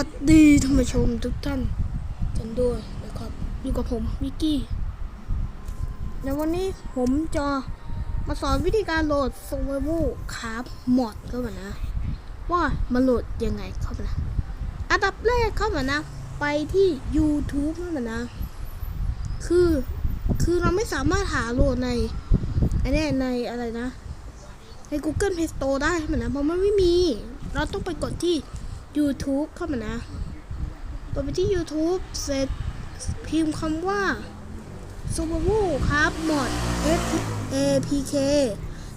ัสดีท่านผู้ชมทุกท่านกันด้วยนะครับอยู่กับผมวิกกี้ในวันนี้ผมจะมาสอนวิธีการโหลด Survival Craft Mod เข้ามานะ ว่ามาโหลดยังไงเข้ามานะอันดับแรกเข้ามานะ ไปที่ YouTube เข้ามานะ คือคือเราไม่สามารถหาโหลดในไอ้นี่ในอะไรนะ ใน Google Play Store ได้เข้ามานะเพราะมันไม่มี เราต้องไปกดที่ YouTube เข้ามานะกดไปที่ YouTube เสร็จพิมพ์คำว่า s u p e r w o ครับ mod S A P K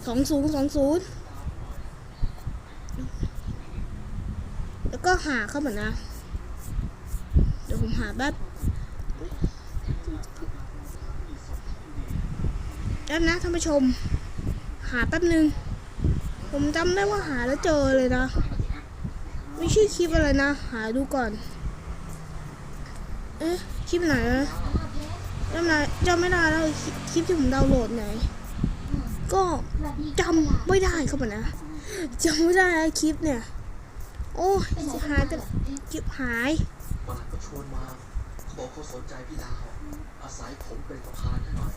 2020 แล้วก็หาเข้ามานะ เดี๋ยวผมหาแบบแล้วนะท่านผู้ชม หาแป๊บนึง ผมจำได้ว่าหาแล้วเจอเลยนะ ไม่ชื่อคลิปอะไรนะ หาดูก่อน เอ๊ะคลิปไหนนะจำไหนจำไม่ได้แล้วคลิปคลิปที่ผมดาวน์โหลดไหน ก็จำไม่ได้ครับนะจำไม่ได้แล้วคลิปเนี่ย โอ้ยหายแต่คลิปหายประหลัดก็ชวนมาเขาบอกเขาสนใจพี่ดาวอาศัยผมเป็นสะพานให้หน่อย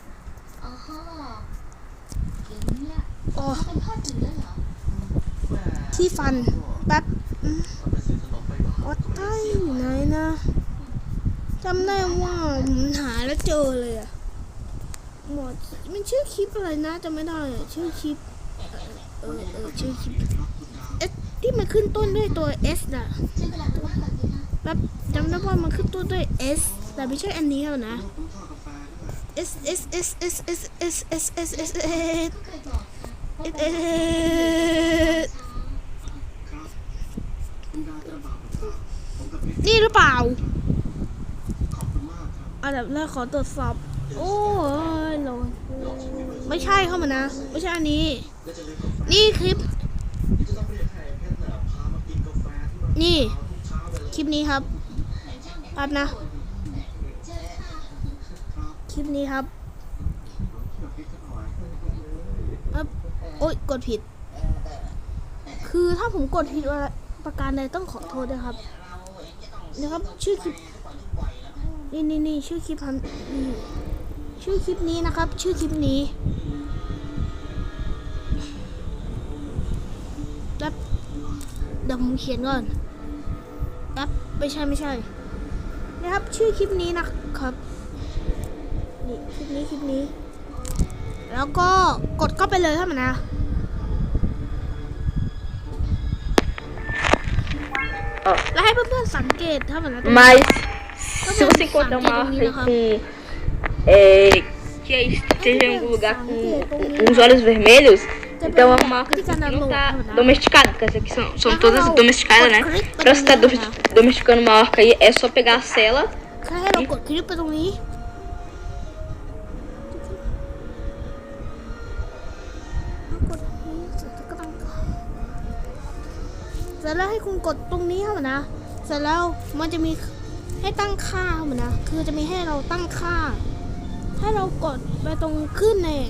อ๋ออย่างเนี้ยโอ้เขาเป็นพ่อจริงแล้วเหรอแม่ที่ฟันแป๊บ อืมมันไปซื้อขนมไปบ้านวัดใต้อยู่ไหนนะจำได้ว่าผมหาแล้วเจอเลยอะหมดมันชื่อคลิปอะไรนะจำไม่ได้ชื่อคลิปเออเออชื่อคลิปเอสที่มันขึ้นต้นด้วยตัว S น่ะใช้เอนดีนะแบบจำได้ว่ามันขึ้นต้นด้วย S แต่ไม่ใช่อันนี้แล้วนะ S S S S S S S S S S เคยบอก S S นี่หรือเปล่าอันดับแรกขอตรวจสอบ โอ้ยโหลดไม่ใช่เข้ามานะ ไม่ใช่อันนี้แล้วจะเลี้ยงกาแฟนี่คลิป นี่จะต้องเรียกให้เพชรน่ะพามากินกาแฟที่มันนี่ทุกเช้าเลยคลิปนี้ครับแป๊บนะ คลิปนี้ครับเอ๊บโอ๊ย กดผิด คือถ้าผมกดผิดอะไรประการใดต้องขอโทษด้วยครับ นะครับ ชื่อคลิปนี่นี่นี่ชื่อคลิปพันนี่ชื่อคลิปนี้นะครับ ชื่อคลิปนี้แป๊บเดี๋ยวผมเขียนก่อนแป๊บไม่ใช่ไม่ใช่นะครับ ชื่อคลิปนี้นะครับนี่คลิปนี้คลิปนี้ แล้วก็กดเข้าไปเลยครับนะ Ó, แล้วให้เพื่อนๆสังเกตถ้ามันนะ mas Tá se bom, você encontrar uma sabe, árvore aham. com é, que esteja em algum lugar com uns olhos vermelhos, então é uma árvore que não tá domesticada, porque essas aqui são, são todas domesticadas, né? Pra você estar domesticando uma orca aí, é só pegar a cela แ สร็จแล้วให้คุณกดตรงนี้ครับนะ เสร็จแล้วมันจะมีให้ตั้งค่าครับนะ คือจะมีให้เราตั้งค่า ถ้าเรากดไปตรงขึ้นเนี่ย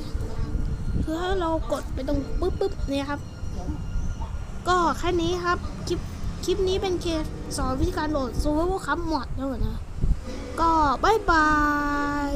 คือให้เรากดไปตรงปุ๊บปุ๊บเนี่ยครับ ก็แค่นี้ครับ คลิปคลิปนี้เป็นเคสสอนวิธีการโหลด Survival Cup Mod เท่านั้นนะ ก็บายบาย